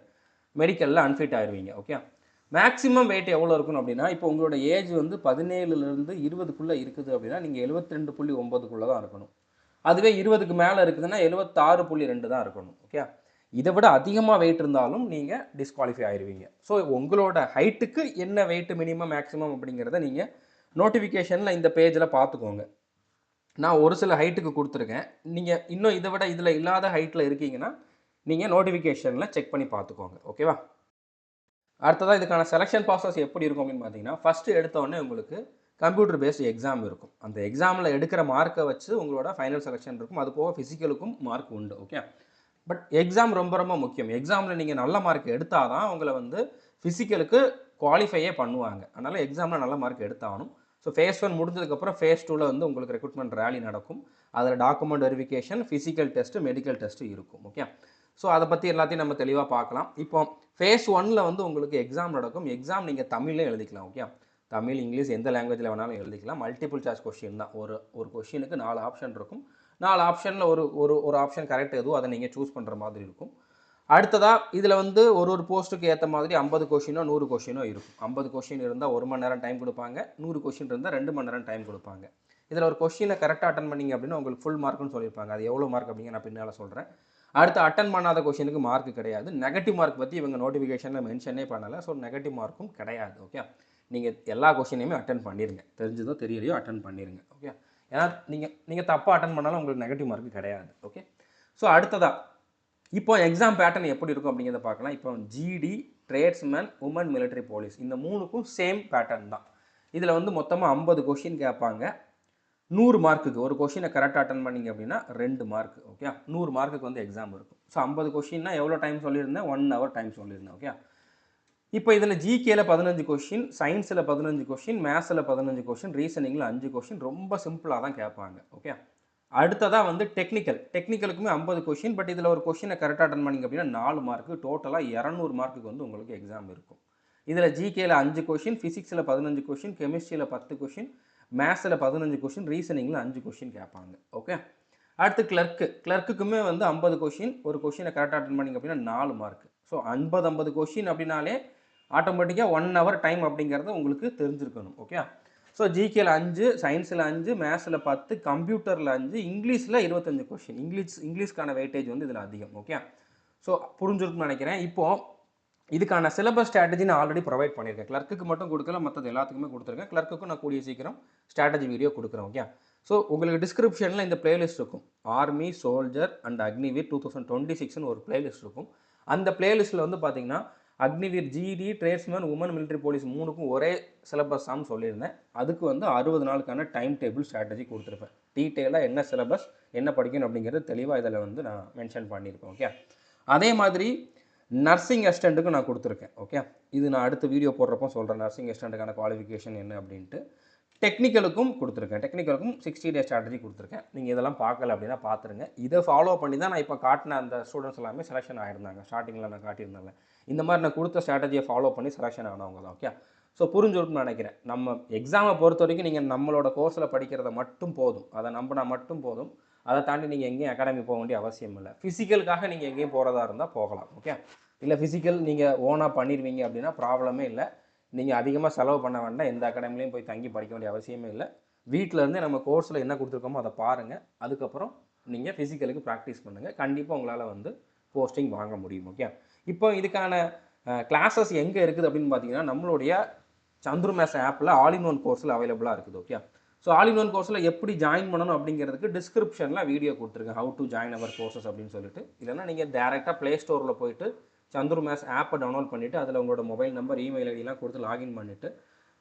மெடிக்கலில் அன்ஃபிட் ஆயிடுவீங்க ஓகே மேக்ஸிமம் வெயிட் எவ்வளோ இருக்கணும் அப்படின்னா இப்போ உங்களோட ஏஜ் வந்து பதினேழுலேருந்து இருபதுக்குள்ளே இருக்குது அப்படின்னா நீங்கள் எழுபத்தி ரெண்டு புள்ளி ஒம்பதுக்குள்ளே தான் இருக்கணும். அதுவே இருபதுக்கு மேலே இருக்குதுன்னா எழுபத்தாறு புள்ளி ரெண்டு தான் இருக்கணும் ஓகே இதை விட அதிகமாக வெயிட் இருந்தாலும் நீங்கள் டிஸ்குவாலிஃபை ஆயிடுவீங்க ஸோ உங்களோட ஹைட்டுக்கு என்ன வெயிட் மினிமம் மேக்ஸிமம் அப்படிங்கிறத நீங்கள் நோட்டிஃபிகேஷனில் இந்த பேஜில் பார்த்துக்கோங்க. நான் ஒரு சில ஹைட்டுக்கு கொடுத்துருக்கேன். நீங்கள் இன்னும் இதை விட இதில் இல்லாத ஹைட்டில் இருக்கீங்கன்னா நீங்கள் நோட்டிஃபிகேஷனில் செக் பண்ணி பார்த்துக்கோங்க ஓகேவா அடுத்ததாக இதுக்கான செலெக்ஷன் ப்ராசஸ் எப்படி இருக்கும் அப்படின்னு பார்த்தீங்கன்னா ஃபஸ்ட்டு எடுத்தோடனே உங்களுக்கு கம்ப்யூட்டர் பேஸ்டு எக்ஸாம் இருக்கும். அந்த எக்ஸாமில் எடுக்கிற மார்க்கை வச்சு உங்களோட ஃபைனல் செலெக்ஷன் இருக்கும். அது போக ஃபிசிக்கலுக்கும் மார்க் உண்டு ஓகே பட் எக்ஸாம் ரொம்ப ரொம்ப முக்கியம். எக்ஸாமில் நீங்கள் நல்ல மார்க் எடுத்தால் தான் உங்களை வந்து ஃபிசிக்கலுக்கு குவாலிஃபையே பண்ணுவாங்க. அதனால் எக்ஸாமில் நல்ல மார்க் எடுத்தாகணும். ஸோ ஃபேஸ் ஒன் முடிஞ்சதுக்கப்புறம் ஃபேஸ் டூவில் வந்து உங்களுக்கு ரெக்ரூட்மெண்ட் ரேலி நடக்கும். அதில் document verification physical test medical test இருக்கும் ஓகே ஸோ அதை பற்றி எல்லாத்தையும் நம்ம தெளிவாக பார்க்கலாம். இப்போ ஃபேஸ் ஒனில் வந்து உங்களுக்கு எக்ஸாம் நடக்கும். எக்ஸாம் நீங்கள் தமிழ்லேயே எழுதிக்கலாம் ஓகே தமிழ் இங்கிலீஷ் எந்த லாங்குவேஜில் வேணாலும் எழுதிக்கலாம். மல்டிபிள் சாய்ஸ் கொஷின் தான். ஒரு ஒரு கொஷினுக்கு நாலு ஆப்ஷன் இருக்கும். நாலு ஆப்ஷனில் ஒரு ஒரு ஒரு ஆப்ஷன் கரெக்ட் எதுவும் அதை நீங்கள் சூஸ் பண்ணுற மாதிரி இருக்கும். அடுத்ததாக இதில் வந்து ஒரு ஒரு போஸ்ட்டுக்கு ஏற்ற மாதிரி ஐம்பது கொஷினோ நூறு கொஷினோ இருக்கும். ஐம்பது கொஷின் இருந்தால் ஒரு மணி நேரம் டைம் கொடுப்பாங்க. நூறு கொஷின் இருந்தால் ரெண்டு மணி நேரம் டைம் கொடுப்பாங்க. இதில் ஒரு கொஷினை கரெக்டாக அட்டன் பண்ணீங்க அப்படின்னா உங்களுக்கு ஃபுல் மார்க்னு சொல்லியிருப்பாங்க. அது எவ்வளோ மார்க் அப்படிங்க நான் பின்னால் சொல்கிறேன் அடுத்து அட்டன் பண்ணாத கொஷினுக்கு மார்க் கிடையாது. நெகட்டிவ் மார்க் பற்றி இவங்க நோட்டிஃபிகேஷனில் மென்ஷனே பண்ணலை. ஸோ நெகட்டிவ் மார்க்கும் கிடையாது. ஓகே நீங்கள் எல்லா கொஷினையுமே அட்டன் பண்ணிடுங்க தெரிஞ்சதோ தெரியலையோ அட்டன் பண்ணிடுங்க ஓகே ஏன்னா நீங்கள் நீங்கள் தப்பாக அட்டன் பண்ணாலும் உங்களுக்கு நெகட்டிவ் மார்க் கிடையாது. ஓகே ஸோ அடுத்ததாக இப்போ எக்ஸாம் பேட்டர்ன் எப்படி இருக்கும் அப்படிங்கிறத பார்க்கலாம். இப்போ GD tradesman woman military police இந்த மூணுக்கும் சேம் பேட்டர்ன் தான். இதில் வந்து மொத்தமாக ஐம்பது கொஷின் கேட்பாங்க. நூறு மார்க்குக்கு ஒரு கொஷினை கரெக்டாக அட்டன் பண்ணீங்க அப்படின்னா ரெண்டு மார்க் ஓகே நூறு மார்க்குக்கு வந்து எக்ஸாம் இருக்கும். ஸோ ஐம்பது கொஷின்னா எவ்வளோ டைம் சொல்லியிருந்தேன்? ஒன் ஹவர் டைம் சொல்லியிருந்தேன். ஓகே இப்போ இதில் ஜிகேல பதினஞ்சு கொஷின் சயின்ஸில் பதினஞ்சு கொஷின் மேத்ஸில் பதினஞ்சு கொஷின் ரீசனிங்கில் அஞ்சு கொஷின் ரொம்ப சிம்பிளாக தான் கேட்பாங்க ஓகே அடுத்ததாக வந்து டெக்னிக்கல் டெக்னிக்கலுக்குமே ஐம்பது கொஷின் பட் இதில் ஒரு கொஷினை கரெக்டாக அட்டன் பண்ணிங்க அப்படின்னா நாலு மார்க்கு டோட்டலாக இரநூறு மார்க்குக்கு வந்து உங்களுக்கு எக்ஸாம் இருக்கும். இதில் ஜிகேல அஞ்சு கொஷின் ஃபிசிக்ஸில் பதினஞ்சு கொஷின் கெமிஸ்ட்ரியில் பத்து கொஷின் மேத்ஸில் பதினஞ்சு கொஷின் ரீசனிங்கில் அஞ்சு கொஷின் கேட்பாங்க ஓகே அடுத்து கிளர்க்கு கிளர்க்குக்குமே வந்து ஐம்பது கொஷின் ஒரு கொஷினை கரெக்டாக அட்டன் பண்ணிங்க அப்படின்னா நாலு மார்க் ஸோ ஐம்பது ஐம்பது கொஷின் அப்படின்னாலே ஆட்டோமேட்டிக்காக ஒன் ஹவர் டைம் அப்படிங்கிறது உங்களுக்கு தெரிஞ்சிருக்கணும் ஓகே ஸோ ஜிகேல அஞ்சு சயின்ஸில் அஞ்சு மேத்ஸில் பத்து கம்ப்யூட்டரில் அஞ்சு இங்கிலீஷில் இருபத்தஞ்சு கொஷின் இங்கிலீஷ் இங்கிலீஷ்க்கான வெயிட்டேஜ் வந்து இதில் அதிகம் ஓகே ஸோ புரிஞ்சிருக்குன்னு நினைக்கிறேன். இப்போது இதுக்கான சிலபஸ் ஸ்ட்ராட்டஜி நான் ஆல்ரெடி ப்ரொவைட் பண்ணியிருக்கேன். கிளர்க்குக்கு மட்டும் கொடுக்கல மற்றது எல்லாத்துக்குமே கொடுத்துருக்கேன். கிளர்க்குக்கும் நான் கூடிய சீக்கிரம் ஸ்ட்ராட்டஜி வீடியோ கொடுக்குறேன் ஓகே ஸோ உங்களுக்கு டிஸ்கிரிப்ஷனில் இந்த பிளேலிஸ்ட் இருக்கும். Army soldier and Agniveer two thousand twenty சிக்ஸ்னு ஒரு பிளேலிஸ்ட் இருக்கும். அந்த பிளேலிஸ்ட்டில் வந்து பார்த்தீங்கன்னா Agniveer GD tradesman woman military police மூணுக்கும் ஒரே சிலபஸ் தான் சொல்லியிருந்தேன். அதுக்கு வந்து அறுபது நாளுக்கான டைம் டேபிள் ஸ்ட்ராட்டஜி கொடுத்துருப்பேன். டீட்டெயிலாக என்ன சிலபஸ் என்ன படிக்கணும் அப்படிங்கிறது தெளிவாக இதில் வந்து நான் மென்ஷன் பண்ணியிருப்பேன் ஓகே அதே மாதிரி நர்சிங் அசிஸ்டண்ட்டுக்கும் நான் கொடுத்துருக்கேன் ஓகே இது நான் அடுத்த வீடியோ போடுறப்போ சொல்கிறேன் நர்சிங் அசிஸ்டண்ட்டுக்கான குவாலிஃபிகேஷன் என்ன அப்படின்ட்டு. டெக்னிக்கலுக்கும் கொடுத்துருக்கேன். டெக்னிக்கலுக்கும் சிக்ஸ்டி டே ஸ்ட்ராட்டஜி கொடுத்துருக்கேன். நீங்கள் இதெல்லாம் பார்க்கல அப்படின்னா பார்த்துருங்க. இதை ஃபாலோ பண்ணி தான் நான் இப்போ காட்டின அந்த ஸ்டூடெண்ட்ஸ் எல்லாமே செலெக்ஷன் ஆகிருந்தாங்க ஸ்டார்டிங்கில் நான் காட்டியிருந்தேன்ல. இந்த மாதிரி நான் கொடுத்த ஸ்ட்ராட்டஜியை ஃபாலோ பண்ணி செலெக்ஷன் ஆனவங்க தான் ஓகே ஸோ புரிஞ்சுருக்குன்னு நினைக்கிறேன். நம்ம எக்ஸாமை பொறுத்த வரைக்கும் நீங்கள் நம்மளோட கோர்ஸில் படிக்கிறத மட்டும் போதும். அதை நம்பினா மட்டும் போதும். அதை தாண்டி நீங்கள் எங்கேயும் அகாடமி போக வேண்டிய அவசியம் இல்லை. ஃபிசிக்கலுக்காக நீங்கள் எங்கேயும் போகிறதா இருந்தால் போகலாம் ஓகே இல்லை ஃபிசிக்கல் நீங்கள் ஓனாக பண்ணிடுவீங்க அப்படின்னா ப்ராப்ளமே இல்லை. நீங்கள் அதிகமாக செலவு பண்ண வேண்டாம். எந்த அகாடமிலையும் போய் தங்கி படிக்க வேண்டிய அவசியமே இல்லை. வீட்டிலிருந்தே நம்ம கோர்ஸில் என்ன கொடுத்துருக்கோமோ அதை பாருங்கள் அதுக்கப்புறம் நீங்கள் ஃபிசிக்கலுக்கு ப்ராக்டிஸ் பண்ணுங்கள் கண்டிப்பாக உங்களால் வந்து போஸ்டிங் வாங்க முடியும் ஓகே இப்போ இதுக்கான கிளாஸஸ் எங்கே இருக்குது அப்படின்னு பார்த்தீங்கன்னா நம்மளுடைய சந்துரு மேஸ் ஆப்பில் ஆல் இன் ஒன் கோர்ஸில் அவைலபிளாக இருக்குது okay so all in one கோர்ஸில் எப்படி ஜாயின் பண்ணணும் அப்படிங்கிறதுக்கு டிஸ்கிரிப்ஷனில் வீடியோ கொடுத்துருக்கேன். How to join our courses அப்படின்னு சொல்லிட்டு. இல்லைன்னா நீங்கள் டேரெக்டாக ப்ளே ஸ்டோரில் போயிட்டு சந்துரு மேஸ் ஆப்பை டவுன்லோட் பண்ணிவிட்டு அதில் உங்களோட மொபைல் நம்பர் இமெயில் ஐடிலாம் கொடுத்து லாகின் பண்ணிவிட்டு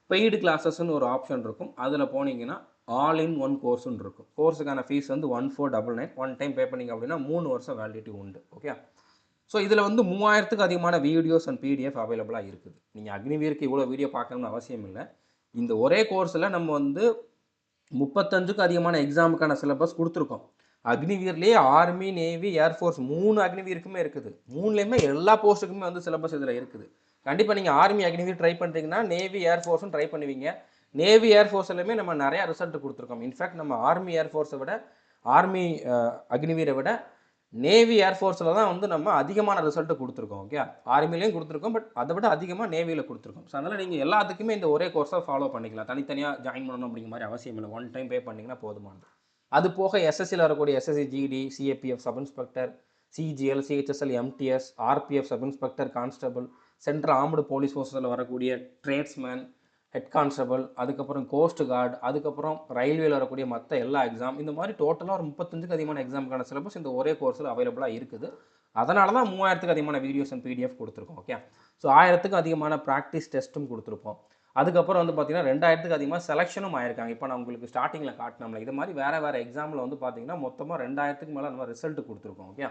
பெய்டு கிளாஸஸ்ன்னு ஒரு ஆப்ஷன் இருக்கும். அதில் போனீங்கன்னா ஆல் இன் ஒன் கோர்ஸ்னு இருக்கும். கோர்ஸுக்கான ஃபீஸ் வந்து one four double nine one time pay பண்ணிங்க அப்படின்னா மூணு வருஷம் வேலிடிட்டி உண்டு. ஓகே ஸோ இதில் வந்து மூவாயிரத்துக்கு அதிகமான வீடியோஸ் அண்ட் பிடிஎஃப் அவைலபிளாக இருக்குது. நீங்கள் அக்னிவீருக்கு இவ்வளோ வீடியோ பார்க்கணும்னு அவசியம் இல்லை. இந்த ஒரே கோர்ஸில் நம்ம வந்து முப்பத்தஞ்சுக்கும் அதிகமான எக்ஸாமுக்கான சிலபஸ் கொடுத்துருக்கோம். அக்னிவீர்லேயே ஆர்மி நேவி ஏர்ஃபோர்ஸ் மூணு அக்னிவீருக்குமே இருக்குது. மூணுலேயுமே எல்லா போஸ்ட்டுக்குமே வந்து சிலபஸ் இதில் இருக்குது. கண்டிப்பாக நீங்கள் ஆர்மி அக்னிவீர் ட்ரை பண்ணுறீங்கன்னா நேவி ஏர்ஃபோர்ஸும் ட்ரை பண்ணுவீங்க. நேவி ஏர்ஃபோர்ஸ்லையுமே நம்ம நிறையா ரிசல்ட் கொடுத்துருக்கோம். இன்ஃபேக்ட் நம்ம ஆர்மி ஏர்ஃபோர்ஸை விட ஆர்மி அக்னிவீரை விட நேவி ஏர்ஃபோர்ஸில் தான் வந்து நம்ம அதிகமான ரிசல்ட்டு கொடுத்துருக்கோம் ஓகே ஆர்மிலையும் கொடுத்துருக்கோம் பட் அதை விட அதிகமாக நேவியில் கொடுத்துருக்கோம். ஸோ அதனால் நீங்கள் எல்லாத்துக்குமே இந்த ஒரே கோர்ஸாக ஃபாலோ பண்ணிக்கலாம். தனித்தனியாக ஜாயின் பண்ணணும் அப்படிங்கிற மாதிரி அவசியம் இல்லை. ஒன் டைம் பே பண்ணிங்கன்னா போதுமானது. அது போக எஸ்எஸ்சியில் வரக்கூடிய SSC GD CAPF sub inspector CGL CHSL MTS RPF sub inspector constable central armed police ஃபோர்ஸில் வரக்கூடிய ட்ரேட்ஸ்மேன் ஹெட் கான்ஸ்டபிள் அதுக்கப்புறம் கோஸ்ட் கார்டு அதுக்கப்புறம் ரயில்வேல வரக்கூடிய மற்ற எல்லா எக்ஸாம் இந்த மாதிரி டோட்டலாக ஒரு முப்பத்தஞ்சுக்கு அதிகமான எக்ஸாமுக்கான சிலபஸ் இந்த ஒரே கோர்ஸில் அவைலபிளாக இருக்குது. அதனால தான் மூவாயிரத்துக்கு அதிகமான வீடியோஸ் அண்ட் பிடிஎஃப் கொடுத்துருக்கோம் ஓகே ஸோ ஆயிரத்துக்கு அதிகமான ப்ராக்டிஸ் டெஸ்ட்டும் கொடுத்துருப்போம். அதுக்கப்புறம் வந்து பார்த்தீங்கன்னா ரெண்டாயிரத்துக்கு அதிகமாக செலெக்ஷனும் ஆயிருக்காங்க. இப்போ நான் உங்களுக்கு ஸ்டார்டிங்கில் காட்டினோம்ல இது மாதிரி வேறு வேறு எக்ஸாமில் வந்து பார்த்தீங்கன்னா மொத்தமாக ரெண்டாயிரத்துக்கு மேலே நம்ம ரிசல்ட் கொடுத்துருக்கோம் ஓகே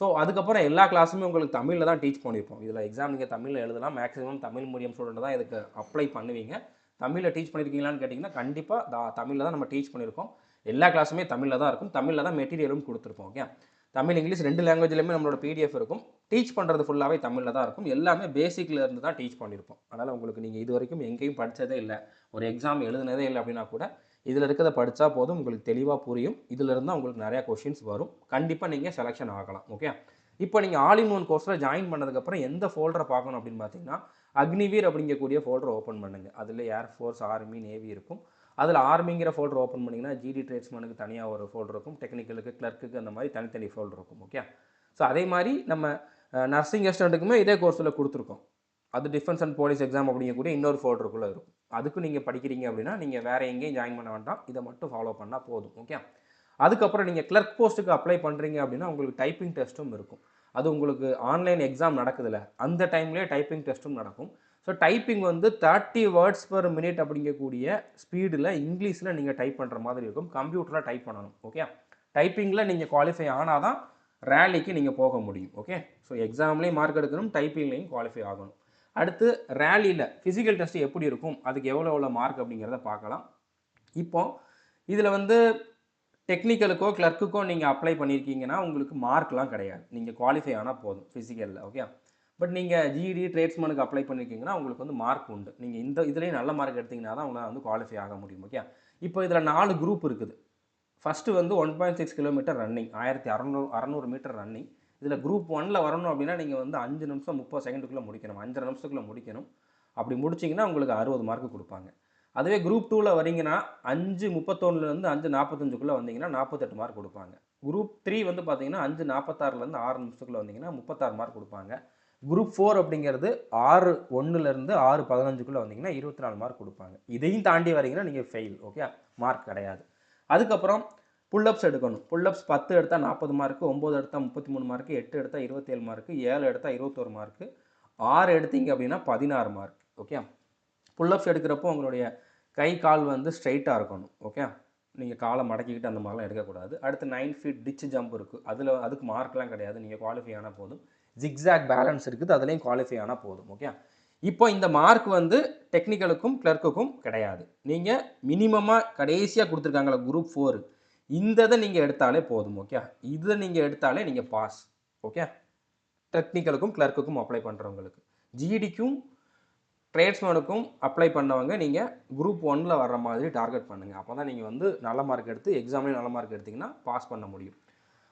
ஸோ அதுக்கப்புறம் எல்லா கிளாஸுமே உங்களுக்கு தமிழில் தான் டீச் பண்ணியிருப்போம் இதில் எக்ஸாம் நீங்கள் தமிழில் எழுதலாம். மேக்ஸிமம் தமிழ் மீடியம் ஸ்டூடெண்ட் தான் இதுக்கு அப்ளை பண்ணுவீங்க. தமிழில் டீச் பண்ணியிருக்கீங்களான்னு கேட்டிங்கன்னா கண்டிப்பாக தமிழில் தான் நம்ம டீச் பண்ணியிருக்கோம் எல்லா கிளாஸுமே தமிழில் தான் இருக்கும். தமிழில் தான் மெட்டீரியலும் கொடுத்துருப்போம் ஓகே தமிழ் இங்கிலீஷ் ரெண்டு லாங்குவேஜ்லையுமே நம்மளோட பிடிஎஃப் இருக்கும். டீச் பண்ணுறது ஃபுல்லாகவே தமிழில் தான் இருக்கும். எல்லாமே பேசிக்கில் இருந்து தான் டீச் பண்ணியிருப்போம் அதனால் உங்களுக்கு நீங்கள் இது வரைக்கும் எங்கேயும் படித்ததே இல்லை. ஒரு எக்ஸாம் எழுதுனதே இல்லை அப்படின்னா கூட இதில் இருக்கிறத படித்தா போதும் உங்களுக்கு தெளிவாக புரியும். இதில் இருந்தால் உங்களுக்கு நிறையா கொஷின்ஸ் வரும். கண்டிப்பாக நீங்கள் செலெக்ஷன் ஆகலாம் ஓகே இப்போ நீங்கள் ஆல் இன் ஒன் கோர்ஸில் ஜாயின் பண்ணதுக்கப்புறம் எந்த ஃபோல்டரை பார்க்கணும் அப்படின்னு பார்த்தீங்கன்னா அக்னிவீர் அப்படிங்கக்கூடிய ஃபோல்டர் ஓப்பன் பண்ணுங்கள் அதில் ஏர்ஃபோர்ஸ் ஆர்மி நேவி இருக்கும். அதில் ஆர்மிங்கிற ஃபோல்டர் ஓப்பன் பண்ணிங்கன்னா ஜிடி ட்ரேட்ஸ்மேனுக்கு தனியாக ஒரு ஃபோல்டர் இருக்கும். டெக்னிக்கலுக்கு கிளர்க்குக்கு அந்த மாதிரி தனித்தனி ஃபோல்டர் இருக்கும் ஓகே ஸோ அதே மாதிரி நம்ம நர்சிங் அசிஸ்டண்ட்டுக்குமே இதே கோர்ஸில் கொடுத்துருக்கோம். அது டிஃபென்ஸ் அண்ட் போலீஸ் எக்ஸாம் அப்படிங்கக்கூடிய இன்னொரு ஃபோல்டருக்குள்ளே இருக்கும். அதுக்கும் நீங்கள் படிக்கிறீங்க அப்படின்னா நீங்கள் வேறு எங்கேயும் ஜாயின் பண்ண வேண்டாம். இதை மட்டும் ஃபாலோ பண்ணால் போதும். ஓகே அதுக்கப்புறம் நீங்கள் கிளர்க் போஸ்ட்டுக்கு அப்ளை பண்ணுறீங்க அப்படின்னா உங்களுக்கு டைப்பிங் டெஸ்ட்டும் இருக்கும். அது உங்களுக்கு ஆன்லைன் எக்ஸாம் நடக்குதுல்ல அந்த டைம்லேயே டைப்பிங் டெஸ்ட்டும் நடக்கும். ஸோ டைப்பிங் வந்து தேர்ட்டி வேர்ட்ஸ் பர் மினிட் அப்படிங்கக்கூடிய ஸ்பீடில் இங்கிலீஷில் நீங்கள் டைப் பண்ணுற மாதிரி இருக்கும். கம்ப்யூட்டரில் டைப் பண்ணணும். ஓகே டைப்பிங்கில் நீங்கள் குவாலிஃபை ஆனால் தான் ரேலிக்கு நீங்கள் போக முடியும். ஓகே ஸோ எக்ஸாம்லேயும் மார்க் எடுக்கணும் டைப்பிங்லேயும் குவாலிஃபை ஆகணும். அடுத்து ரேலியில் ஃபிசிக்கல் டெஸ்ட் எப்படி இருக்கும்? அதுக்கு எவ்வளோ எவ்வளோ மார்க் அப்படிங்கிறத பார்க்கலாம். இப்போ இதில் வந்து டெக்னிக்கலுக்கோ கிளர்க்குக்கோ நீங்கள் அப்ளை பண்ணியிருக்கீங்கன்னா உங்களுக்கு மார்க்லாம் கிடையாது. நீங்கள் குவாலிஃபை ஆனால் போதும் ஃபிசிக்கலில் ஓகே பட் நீங்கள் ஜிடி ட்ரேட்ஸ்மேனுக்கு அப்ளை பண்ணியிருக்கீங்கன்னா உங்களுக்கு வந்து மார்க் உண்டு. நீங்கள் இந்த இதுலேயும் நல்ல மார்க் எடுத்தீங்கன்னா தான் உங்களால் வந்து குவாலிஃபை ஆக முடியும் ஓகே இப்போ இதில் நாலு குரூப் இருக்குது. ஃபஸ்ட்டு வந்து one point six kilometre running ஆயிரத்தி அறநூறு அறநூறு மீட்டர் ரன்னிங் இதில் குரூப் ஒனில் வரணும் அப்படின்னா நீங்கள் வந்து அஞ்சு நிமிஷம் முப்பது செகண்டுக்குள்ளே முடிக்கணும். அஞ்சரை நிமிஷத்துக்குள்ளே முடிக்கணும். அப்படி முடிச்சிங்கன்னா உங்களுக்கு அறுபது மார்க் கொடுப்பாங்க. அதுவே குரூப் டூவில் வரீங்கன்னா அஞ்சு முப்பத்தொன்னுலேருந்து அஞ்சு நாற்பத்தஞ்சுக்குள்ளே வந்தீங்கன்னா நாற்பத்தெட்டு மார்க் கொடுப்பாங்க. குரூப் த்ரீ வந்து பார்த்தீங்கன்னா அஞ்சு நாற்பத்தாறுலேருந்து ஆறு நிமிஷத்துக்குள்ளே வந்தீங்கன்னா முப்பத்தாறு மார்க் கொடுப்பாங்க. குரூப் ஃபோர் அப்படிங்கிறது ஆறு ஒன்றுலேருந்து ஆறு பதினஞ்சுக்குள்ளே வந்தீங்கன்னா இருபத்தி நாலு மார்க் கொடுப்பாங்க. இதையும் தாண்டி வரீங்கன்னா நீங்கள் ஃபெயில் ஓகே மார்க் கிடையாது. அதுக்கப்புறம் புல்லப்ஸ் எடுக்கணும். புல்லப்ஸ் பத்து எடுத்தால் நாற்பது மார்க்கு ஒம்பது எடுத்தால் முப்பத்தி மூணு மார்க்கு எட்டு எடுத்தால் இருபத்தேழு மார்க்கு ஏழு எடுத்தால் இருபத்தோரு மார்க்கு ஆறு எடுத்தீங்க அப்படின்னா பதினாறு மார்க் ஓகே புல்லப்ஸ் எடுக்கிறப்போ உங்களுடைய கை கால் வந்து ஸ்ட்ரைட்டாக இருக்கணும் ஓகே நீங்கள் காலை மடக்கிக்கிட்டு அந்த மாதிரிலாம் எடுக்கக்கூடாது. அடுத்து நைன் ஃபீட் டிச்சு ஜம்ப் இருக்குது அதில் அதுக்கு மார்க்லாம் கிடையாது. நீங்கள் குவாலிஃபை ஆனால் போதும். ஜிக்ஸாக் பேலன்ஸ் இருக்குது. அதுலேயும் குவாலிஃபை ஆனால் போதும் ஓகே இப்போ இந்த மார்க் வந்து டெக்னிக்கலுக்கும் கிளர்க்குக்கும் கிடையாது. நீங்கள் மினிமமாக கடைசியாக கொடுத்துருக்காங்களே குரூப் ஃபோரு இந்த இதை நீங்கள் எடுத்தாலே போதும் ஓகே இதை நீங்கள் எடுத்தாலே நீங்கள் பாஸ் ஓகே டெக்னிக்கலுக்கும் கிளர்க்குக்கும் அப்ளை பண்ணுறவங்களுக்கு ஜிடிக்கும் ட்ரேட்ஸ்மேனுக்கும் அப்ளை பண்ணவங்க நீங்கள் குரூப் ஒன்னில் வர்ற மாதிரி டார்கெட் பண்ணுங்கள் அப்போ தான் நீங்கள் வந்து நல்ல மார்க் எடுத்து எக்ஸாம்லேயும் நல்ல மார்க் எடுத்திங்கன்னா பாஸ் பண்ண முடியும்.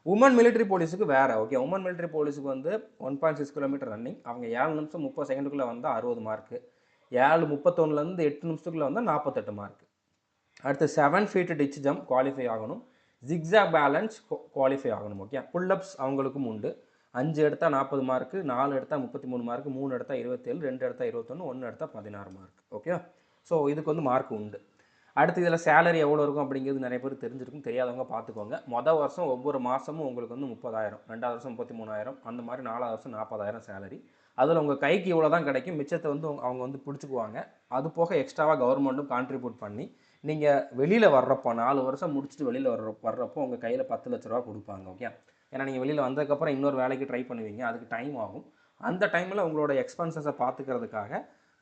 உமன் மிலிட்ரி போலீஸுக்கு வேறு ஓகே உமன் மிலிட்ரி போலீஸுக்கு வந்து one point six kilometre running அவங்க ஏழு நிமிஷம் முப்பது செகண்டுக்குள்ளே வந்தால் அறுபது மார்க்கு ஏழு முப்பத்தொன்னுலேருந்து எட்டு நிமிஷத்துக்குள்ளே வந்தால் நாற்பத்தெட்டு மார்க் அடுத்து seven feet ditch jump qualify ஆகணும். ஜிக்ஸாக் பேலன்ஸ் குவாலிஃபை ஆகணும் ஓகே புல்லப்ஸ் அவங்களுக்கும் உண்டு. அஞ்சு எடுத்தால் நாற்பது மார்க்கு நாலு எடுத்தால் முப்பத்தி மூணு மார்க்கு மூணு எடுத்தால் இருபத்தேழு ரெண்டு எடுத்தால் இருபத்தொன்று ஒன்று எடுத்தால் பதினாறு மார்க் ஓகே ஸோ இதுக்கு வந்து மார்க் உண்டு. அடுத்து இதில் சேலரி எவ்வளோ இருக்கும் அப்படிங்கிறது நிறைய பேர் தெரிஞ்சிருக்கும் தெரியாதவங்க பார்த்துக்கோங்க. மொதல் வருஷம் ஒவ்வொரு மாதமும் உங்களுக்கு வந்து முப்பதாயிரம் ரெண்டாவது வருஷம் முப்பத்தி மூணாயிரம் அந்த மாதிரி நாலாவது வருஷம் நாற்பதாயிரம் சேலரி அதில் உங்கள் கைக்கு இவ்வளோ தான் கிடைக்கும். மிச்சத்தை வந்து அவங்க- அவங்க வந்து பிடிச்சிக்குவாங்க. அது போக எக்ஸ்ட்ராவாக கவர்மெண்ட்டும் கான்ட்ரிபியூட் பண்ணி நீங்கள் வெளியில் வர்றப்போ நாலு வருஷம் முடிச்சுட்டு வெளியில் வர்ற வர்றப்போ உங்கள் கையில் பத்து லட்ச ரூபா கொடுப்பாங்க ஓகே ஏன்னா நீங்கள் வெளியில் வந்ததுக்கப்புறம் இன்னொரு வேலைக்கு ட்ரை பண்ணுவீங்க. அதுக்கு டைம் ஆகும். அந்த டைமில் உங்களோட எக்ஸ்பென்சஸை பார்த்துக்கிறதுக்காக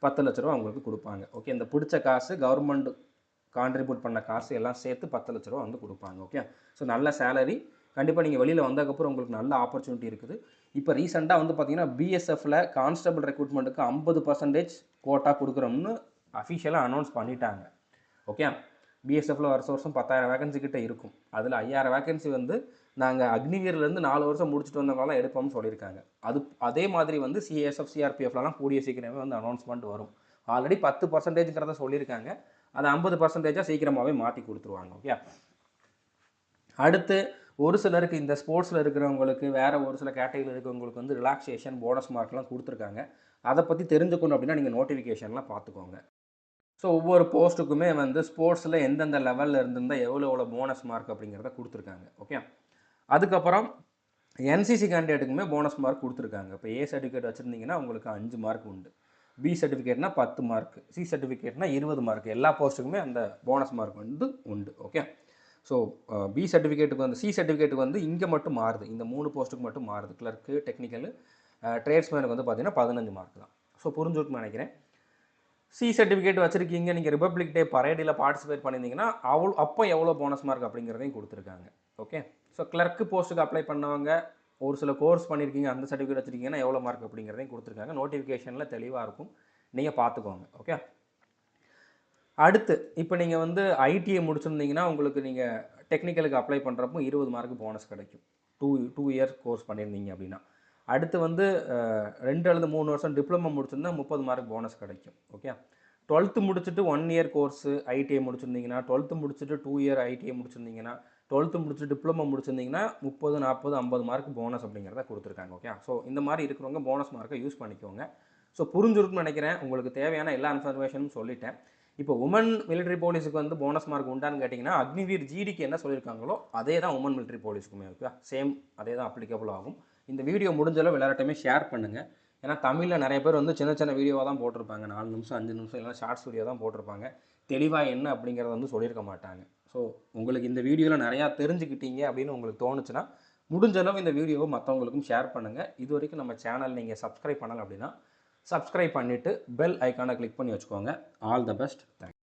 பத்து லட்ச ரூபா உங்களுக்கு கொடுப்பாங்க ஓகே இந்த பிடிச்ச காசு கவர்மெண்ட் கான்ட்ரிபியூட் பண்ண காசு எல்லாம் சேர்த்து பத்து லட்ச ரூபா வந்து கொடுப்பாங்க ஓகே ஸோ நல்ல சேலரி கண்டிப்பாக நீங்கள் வெளியில் வந்ததுக்கப்புறம் உங்களுக்கு நல்ல ஆப்பர்ச்சுனிட்டி இருக்குது. இப்போ ரீசெண்டாக வந்து பார்த்தீங்கன்னா பிஎஸ்எஃப்பில் கான்ஸ்டபிள் ரெக்ரூட்மெண்ட்டுக்கு ஐம்பது பர்சன்டேஜ் கோட்டா கொடுக்குறோம்னு அஃபிஷியலாக அனௌன்ஸ் பண்ணிட்டாங்க. ஓகே பிஎஸ்எஃப்பில் வருஷம் வருஷம் பத்தாயிரம் வேகன்சி கிட்டே இருக்கும். அதில் ஐயாயிரம் வேகன்சி வந்து நாங்கள் அக்னிவீர்லேருந்து நாலு வருஷம் முடிச்சுட்டு வந்தவங்களாம் எடுப்போம்னு சொல்லியிருக்காங்க. அது அதே மாதிரி வந்து சிஎஸ்எஃப் சிஆர்பிஎஃப்லலாம் கூடிய சீக்கிரமே வந்து அனௌன்ஸ்மெண்ட் வரும். ஆல்ரெடி பத்து பர்சன்டேஜ்ங்கிறத சொல்லியிருக்காங்க. அதை ஐம்பது பர்சன்டேஜாக சீக்கிரமாகவே மாற்றி கொடுத்துருவாங்க. ஓகே அடுத்து ஒரு சிலருக்கு இந்த ஸ்போர்ட்ஸில் இருக்கிறவங்களுக்கு வேறு ஒரு சில கேட்டகரியில் இருக்கிறவங்களுக்கு வந்து ரிலாக்ஸேஷன் போனஸ் மார்க்லாம் கொடுத்துருக்காங்க. அதை பற்றி தெரிஞ்சுக்கணும் அப்படின்னா நீங்கள் நோட்டிஃபிகேஷன்லாம் பார்த்துக்கோங்க ஸோ ஒவ்வொரு போஸ்ட்டுக்குமே வந்து ஸ்போர்ட்ஸில் எந்தெந்த லெவலில் இருந்திருந்தால் எவ்வளோ எவ்வளோ போனஸ் மார்க் அப்படிங்கிறத கொடுத்துருக்காங்க. ஓகே அதுக்கப்புறம் என்சிசி கேண்டிடேட்டுக்குமே போனஸ் மார்க் கொடுத்துருக்காங்க. இப்போ ஏ சர்டிஃபிகேட் வச்சுருந்தீங்கன்னா உங்களுக்கு அஞ்சு மார்க் உண்டு. பி சர்டிஃபிகேட்னா பத்து மார்க் சி சர்டிஃபிகேட்னா இருபது மார்க் எல்லா போஸ்ட்டுக்குமே அந்த போனஸ் மார்க் வந்து உண்டு. ஓகே ஸோ பி சர்டிஃபிகேட்டுக்கு வந்து சி சர்டிஃபிகேட்டுக்கு வந்து இங்கே மட்டும் மாறுது. இந்த மூணு போஸ்ட்டுக்கு மட்டும் மாறுது. கிளர்க்கு டெக்னிக்கல் ட்ரேட்ஸ்மேனுக்கு வந்து பார்த்தீங்கன்னா பதினஞ்சு மார்க் தான். ஸோ புரிஞ்சுட்டுன்னு நினைக்கிறேன். சி சர்டிஃபிகேட் வச்சுருக்கீங்க. நீங்கள் ரிப்பப்ளிக் டே பரேடில் பார்ட்டிசிபேட் பண்ணியிருந்தீங்கன்னா அவ்வளோ அப்போ எவ்வளோ போனஸ் மார்க் அப்படிங்கிறதையும் கொடுத்துருக்காங்க. ஓகே ஸோ கிளர்க்கு போஸ்ட்டுக்கு அப்ளை பண்ணவங்க ஒரு சில கோர்ஸ் பண்ணியிருக்கீங்க அந்த சர்டிஃபிகேட் வச்சுருக்கீங்கன்னா எவ்வளோ மார்க் அப்படிங்கிறதையும் கொடுத்துருக்காங்க. நோட்டிஃபிகேஷனில் தெளிவாக இருக்கும். நீங்கள் பார்த்துக்கோங்க ஓகே அடுத்து இப்போ நீங்கள் வந்து ஐடிஐ முடிச்சிருந்தீங்கன்னா உங்களுக்கு நீங்கள் டெக்னிக்கலுக்கு அப்ளை பண்ணுறப்போ இருபது மார்க் போனஸ் கிடைக்கும். டூ டூ இயர்ஸ் கோர்ஸ் பண்ணியிருந்தீங்க அப்படின்னா. அடுத்து வந்து ரெண்டு அல்லது மூணு வருஷம் டிப்ளமோ முடிச்சிருந்தா முப்பது மார்க் போனஸ் கிடைக்கும். ஓகே டுவெல்த்து முடிச்சுட்டு ஒன் இயர் கோர்ஸு ஐடிஐ முடிச்சிருந்தீங்கன்னா டுவெல்த்து முடிச்சுட்டு டூ இயர் ஐடிஐ முடிச்சிருந்தீங்கன்னா டுவெல்த்து முடிச்சுட்டு டிப்ளமோ முடிச்சிருந்தீங்கன்னா முப்பது நாற்பது ஐம்பது மார்க் போனஸ் அப்படிங்கிறத கொடுத்துருக்காங்க. ஓகே ஸோ இந்த மாதிரி இருக்கிறவங்க போனஸ் மார்க்கை யூஸ் பண்ணிக்கோங்க. ஸோ புரிஞ்சிருக்குன்னு நினைக்கிறேன். உங்களுக்கு தேவையான எல்லா இன்ஃபர்மேஷனும் சொல்லிட்டேன். இப்போ உமன் மிலிட்ரி போலீஸுக்கு வந்து போனஸ் மார்க் உண்டான்னு கேட்டிங்கன்னா அக்னிவீர் ஜிடிக்கு என்ன சொல்லியிருக்காங்களோ அதே தான் உமன் மிலிட்ரி போலீஸுக்குமே இருக்கா. சேம் அதே தான் அப்ளிகபிள் ஆகும். இந்த வீடியோ முடிஞ்சளவு விளையாட்டமே ஷேர் பண்ணுங்கள் ஏன்னா தமிழில் நிறைய பேர் வந்து சின்ன சின்ன வீடியோவாக தான் போட்டிருப்பாங்க. நாலு நிமிஷம் அஞ்சு நிமிஷம் இல்லைனா ஷார்ட்ஸ் வீடியோ தான் போட்டிருப்பாங்க. தெளிவாக என்ன அப்படிங்கிறத வந்து சொல்லியிருக்க மாட்டாங்க. ஸோ உங்களுக்கு இந்த வீடியோவில் நிறையா தெரிஞ்சுக்கிட்டீங்க அப்படின்னு உங்களுக்கு தோணுச்சுன்னா முடிஞ்ச அளவு இந்த வீடியோவை மற்றவங்களுக்கும் ஷேர் பண்ணுங்கள் இது வரைக்கும் நம்ம சேனல் நீங்கள் சப்ஸ்கிரைப் பண்ணலை அப்படின்னா சப்ஸ்கிரைப் பண்ணிவிட்டு பெல் ஐக்கானை கிளிக் பண்ணி வச்சுக்கோங்க. All the best thanks